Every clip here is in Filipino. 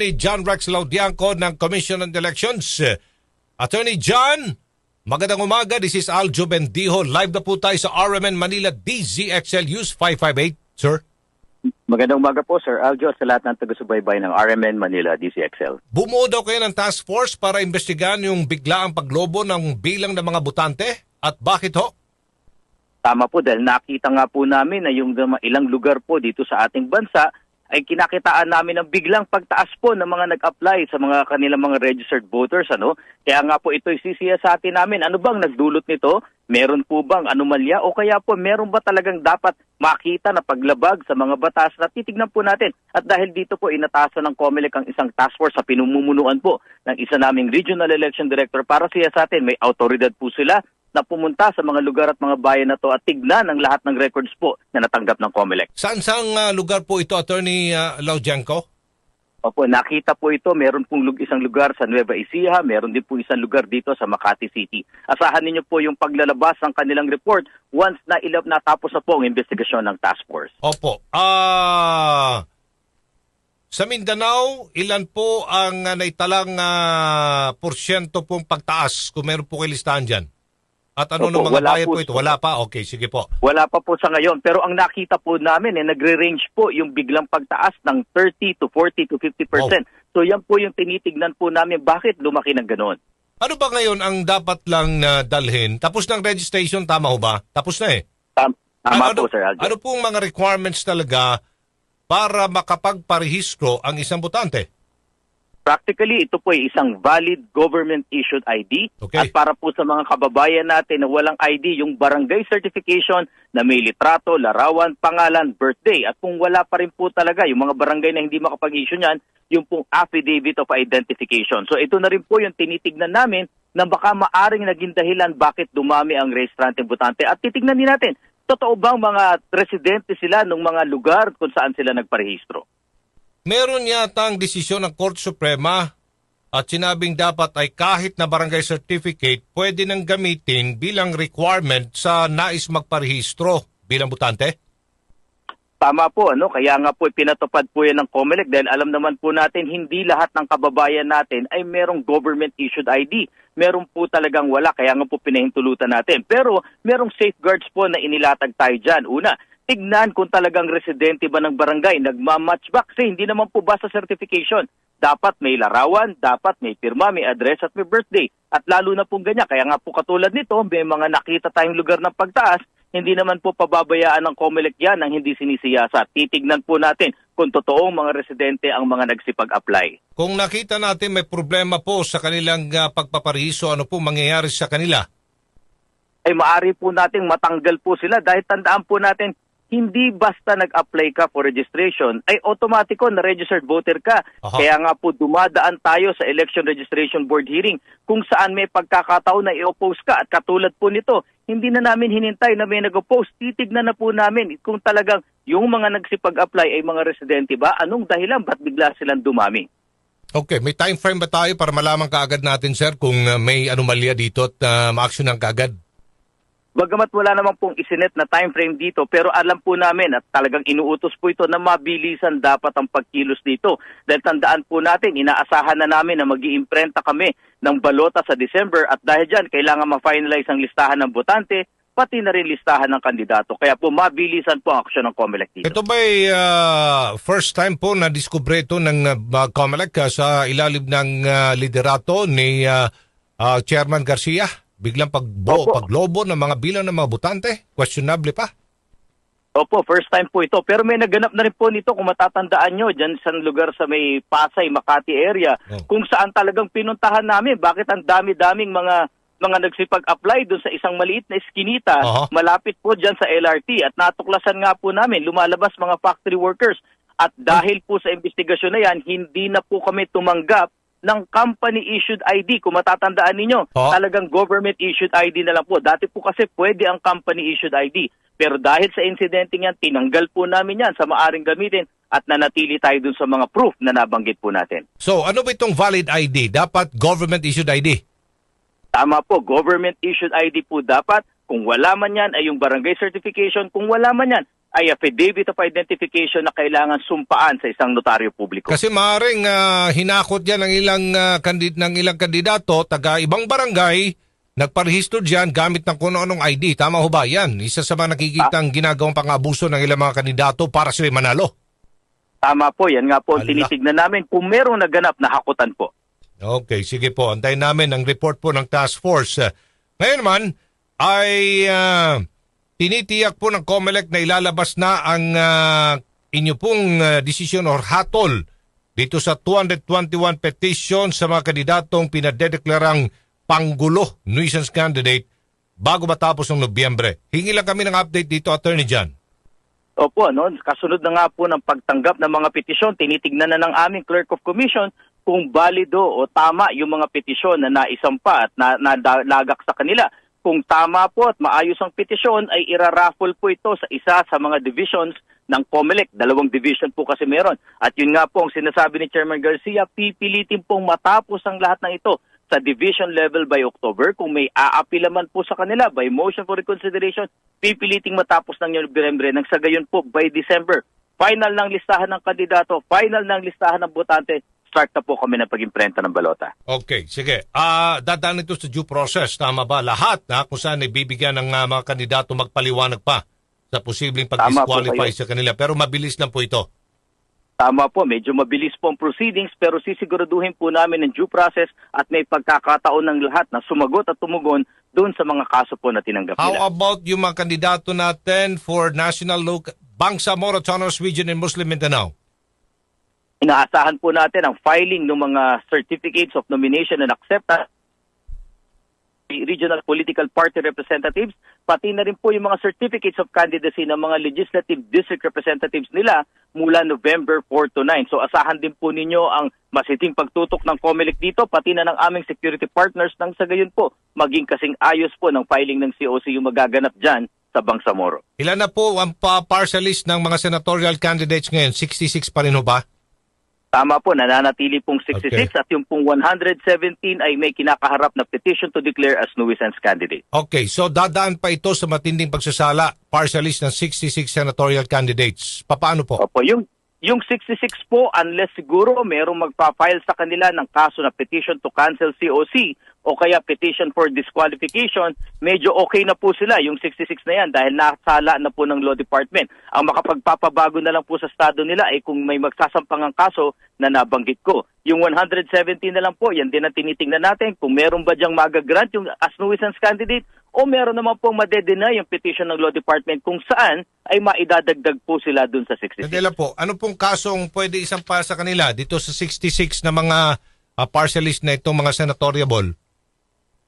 ni John Rex Laudianco ng Commission on Elections. Attorney John, magandang umaga. This is Aljo Bendijo. Live na po tayo sa RMN Manila DZXL Use 558, sir. Magandang umaga po, Sir Aljo, sa lahat ng taga-subaybay ng RMN Manila DCXL. Bumuo daw kayo ng task force para imbestigahan yung biglaang paglobo ng bilang ng mga butante? At bakit ho? Tama po dahil nakita nga po namin na yung ilang lugar po dito sa ating bansa ay kinakitaan namin ng biglang pagtaas po ng mga nag-apply sa mga kanilang mga registered voters. ano Kaya nga po ito'y sisiya sa atin namin. Ano bang nagdulot nito? Meron po bang anomalya o kaya po meron ba talagang dapat makita na paglabag sa mga batas na titignan po natin. At dahil dito po inatasan ng COMELEC ang isang task force sa pinumumunuan po ng isa naming regional election director para siya sa atin. May autoridad po sila na pumunta sa mga lugar at mga bayan na to at tignan ang lahat ng records po na natanggap ng COMELEC. Saan saang uh, lugar po ito, Attorney uh, Laudianco? Opo, nakita po ito. Meron pong lug- isang lugar sa Nueva Ecija, meron din po isang lugar dito sa Makati City. Asahan ninyo po yung paglalabas ng kanilang report once na ilap natapos na po ang investigasyon ng task force. Opo. Ah... sa Mindanao, ilan po ang uh, naitalang uh, porsyento pong pagtaas kung meron po kayo listahan dyan? At ano Opo, ng mga bayan po, po ito? Wala pa? Okay, sige po. Wala pa po sa ngayon. Pero ang nakita po namin, eh, nagre-range po yung biglang pagtaas ng 30 to 40 to 50%. So yan po yung tinitignan po namin bakit lumaki ng ganoon. Ano ba ngayon ang dapat lang na dalhin? Tapos ng registration, tama ho ba? Tapos na eh. Tam- tama ano, po, Sir Aljo. Ano pong mga requirements talaga para makapagparehistro ang isang botante? Practically, ito po ay isang valid government-issued ID. Okay. At para po sa mga kababayan natin na walang ID, yung barangay certification na may litrato, larawan, pangalan, birthday. At kung wala pa rin po talaga, yung mga barangay na hindi makapag-issue niyan, yung pong affidavit of identification. So ito na rin po yung tinitignan namin na baka maaring naging dahilan bakit dumami ang registrante butante. At titignan din natin, totoo bang mga residente sila ng mga lugar kung saan sila nagparehistro? Meron yata ang desisyon ng Korte Suprema at sinabing dapat ay kahit na barangay certificate pwede nang gamitin bilang requirement sa nais magparehistro bilang butante? Tama po, ano? Kaya nga po pinatupad po yan ng COMELEC dahil alam naman po natin hindi lahat ng kababayan natin ay merong government-issued ID. Meron po talagang wala, kaya nga po pinahintulutan natin. Pero merong safeguards po na inilatag tayo dyan. Una, tignan kung talagang residente ba ng barangay, nagmamatch back. Kasi hindi naman po basta certification. Dapat may larawan, dapat may pirma, may address at may birthday. At lalo na pong ganyan. Kaya nga po katulad nito, may mga nakita tayong lugar ng pagtaas hindi naman po pababayaan ng COMELEC yan ang hindi sinisiyasa. Titignan po natin kung totoong mga residente ang mga nagsipag-apply. Kung nakita natin may problema po sa kanilang uh, pagpaparihiso, ano po mangyayari sa kanila? Ay maari po nating matanggal po sila dahil tandaan po natin hindi basta nag-apply ka for registration ay automatiko na registered voter ka. Aha. Kaya nga po dumadaan tayo sa Election Registration Board hearing kung saan may pagkakataon na i-oppose ka. At katulad po nito, hindi na namin hinintay na may nag-oppose. Titignan na po namin kung talagang yung mga nagsipag-apply ay mga residente ba? Anong dahilan? Ba't bigla silang dumami? Okay, may time frame ba tayo para malaman kaagad natin, sir, kung uh, may anomalya dito at uh, ma-action ng kaagad? Bagamat wala naman pong isinet na time frame dito, pero alam po namin at talagang inuutos po ito na mabilisan dapat ang pagkilos dito. Dahil tandaan po natin, inaasahan na namin na mag iimprenta kami ng balota sa December at dahil dyan, kailangan ma-finalize ang listahan ng botante, pati na rin listahan ng kandidato. Kaya po mabilisan po ang aksyon ng COMELEC dito. Ito ba uh, first time po na diskubre ito ng uh, COMELEC uh, sa ilalim ng uh, liderato ni uh, uh, Chairman Garcia? Biglang pagbo, Opo. paglobo ng mga bilang ng mga butante? Questionable pa? Opo, first time po ito. Pero may naganap na rin po nito kung matatandaan nyo dyan sa lugar sa may Pasay, Makati area Oh. kung saan talagang pinuntahan namin. Bakit ang dami-daming mga mga nagsipag-apply doon sa isang maliit na eskinita Aha. malapit po dyan sa LRT at natuklasan nga po namin lumalabas mga factory workers at dahil po sa investigasyon na yan hindi na po kami tumanggap ng company issued ID kung matatandaan ninyo Oh. talagang government issued ID na lang po dati po kasi pwede ang company issued ID pero dahil sa insidente yan tinanggal po namin yan sa maaring gamitin at nanatili tayo dun sa mga proof na nabanggit po natin So, ano ba itong valid ID? Dapat government-issued ID? Tama po, government issued ID po dapat. Kung wala man yan ay yung barangay certification. Kung wala man yan, ay affidavit of identification na kailangan sumpaan sa isang notaryo publiko. Kasi maaaring ah, hinakot yan ng ilang, ah, kandid, ng ilang kandidato, taga ibang barangay, nagparehistro dyan gamit ng kung anong ID. Tama ho ba? Yan, isa sa mga nakikitang ginagawang pang-abuso ng ilang mga kandidato para sila manalo. Tama po, yan nga po ang tinitignan namin kung merong naganap na hakutan po. Okay, sige po. Antayin namin ang report po ng task force. Uh, Ngayon naman ay ah, tinitiyak po ng COMELEC na ilalabas na ang ah, inyo pong ah, desisyon or hatol dito sa 221 petition sa mga kandidatong pinadedeklarang panggulo, nuisance candidate, bago matapos ng Nobyembre. Hingi lang kami ng update dito, Attorney John. Opo, ano, kasunod na nga po ng pagtanggap ng mga petisyon, tinitignan na ng aming clerk of commission kung balido o tama yung mga petisyon na naisampa at na, nadalagak sa kanila. Kung tama po at maayos ang petisyon, ay iraraffle po ito sa isa sa mga divisions ng COMELEC. Dalawang division po kasi meron. At yun nga po ang sinasabi ni Chairman Garcia, pipilitin pong matapos ang lahat ng ito sa division level by October. Kung may aapila man po sa kanila by motion for reconsideration, pipiliting matapos ng November nang sa gayon po by December. Final ng listahan ng kandidato, final ng listahan ng botante, start na po kami ng pag-imprenta ng balota. Okay, sige. Ah, dadaan ito sa due process, tama ba? Lahat na kung saan ibibigyan ng ah, mga kandidato magpaliwanag pa sa posibleng Tama po pag-disqualify kayo. sa kanila. Pero mabilis lang po ito. Tama po, medyo mabilis po ang proceedings pero sisiguraduhin po namin ng due process at may pagkakataon ng lahat na sumagot at tumugon doon sa mga kaso po na tinanggap How nila. about yung mga kandidato natin for National Loc Bangsamoro Autonomous Region in Muslim Mindanao? Inaasahan po natin ang filing ng mga certificates of nomination and acceptance regional political party representatives, pati na rin po yung mga certificates of candidacy ng mga legislative district representatives nila mula November 4 to 9. So asahan din po ninyo ang masiting pagtutok ng COMELEC dito, pati na ng aming security partners nang sa gayon po maging kasing ayos po ng filing ng COC yung magaganap dyan sa Bangsamoro. Ilan na po ang pa partial list ng mga senatorial candidates ngayon? 66 pa rin ho ba? Tama po, nananatili pong 66 Okay. at yung pong 117 ay may kinakaharap na petition to declare as nuisance candidate. Okay, so dadaan pa ito sa matinding pagsasala, partial list ng 66 senatorial candidates. Paano po? Opo, yung yung 66 po unless siguro merong magpa-file sa kanila ng kaso na petition to cancel COC o kaya petition for disqualification, medyo okay na po sila yung 66 na yan dahil nasala na po ng Law Department. Ang makapagpapabago na lang po sa estado nila ay kung may magsasampang ang kaso na nabanggit ko. Yung 117 na lang po, yan din ang tinitingnan natin kung meron ba diyang magagrant yung as candidate o meron naman pong madedenay yung petition ng Law Department kung saan ay maidadagdag po sila dun sa 66. Hindi lang po, ano pong kasong pwede isang pa sa kanila dito sa 66 na mga uh, partial list na itong mga senatoriable?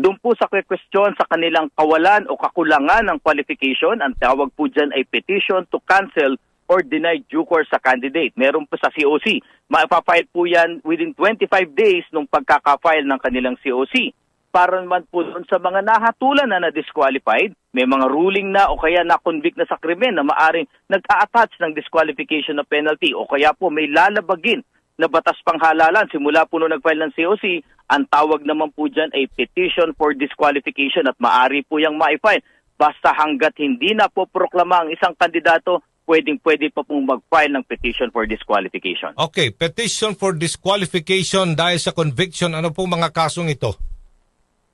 Doon po sa question sa kanilang kawalan o kakulangan ng qualification, ang tawag po dyan ay petition to cancel or deny due course sa candidate. Meron po sa COC. Mapapile po yan within 25 days nung pagkaka-file ng kanilang COC. Para naman po doon sa mga nahatulan na na-disqualified, may mga ruling na o kaya na-convict na sa krimen na maaring nag-a-attach ng disqualification na penalty o kaya po may lalabagin na batas panghalalan simula po nung nag-file ng COC, ang tawag naman po dyan ay petition for disqualification at maari po yung ma-file. Basta hanggat hindi na po proklama ang isang kandidato, pwedeng-pwede pa pong mag-file ng petition for disqualification. Okay, petition for disqualification dahil sa conviction. Ano pong mga kasong ito?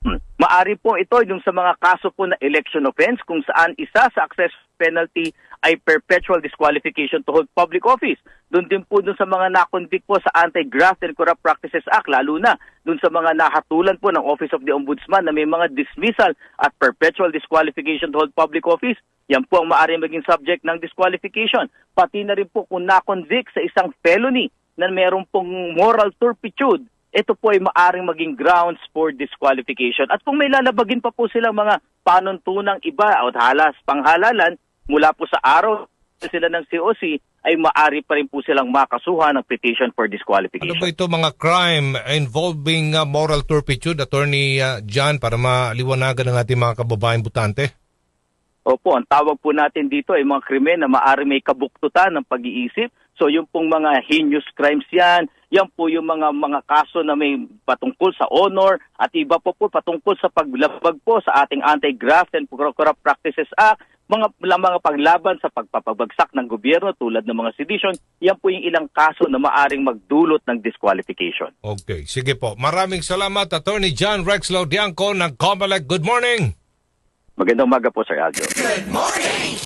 Hmm. Maari po ito yung sa mga kaso po na election offense kung saan isa sa access penalty ay perpetual disqualification to hold public office. Doon din po dun sa mga nakonvict po sa Anti-Graft and Corrupt Practices Act, lalo na doon sa mga nahatulan po ng Office of the Ombudsman na may mga dismissal at perpetual disqualification to hold public office. Yan po ang maaaring maging subject ng disqualification. Pati na rin po kung nakonvict sa isang felony na mayroong pong moral turpitude ito po ay maaring maging grounds for disqualification. At kung may lalabagin pa po silang mga panuntunang iba o halas panghalalan mula po sa araw sila ng COC, ay maari pa rin po silang makasuhan ng petition for Ano disqualification. ba ito mga crime involving uh, moral turpitude, Attorney uh, John, para maliwanagan ng ating mga kababaeng butante? Opo, ang tawag po natin dito ay mga krimen na maari may kabuktutan ng pag-iisip. So yung pong mga heinous crimes yan, Yan po yung mga mga kaso na may patungkol sa honor at iba po po patungkol sa paglabag po sa ating Anti-Graft and Corrupt Practices Act, mga mga paglaban sa pagpapabagsak ng gobyerno tulad ng mga sedition, yan po yung ilang kaso na maaring magdulot ng disqualification. Okay, sige po. Maraming salamat, Attorney John Rex Laudianco ng COMELEC. Good morning! Magandang umaga po, Sir Aljo.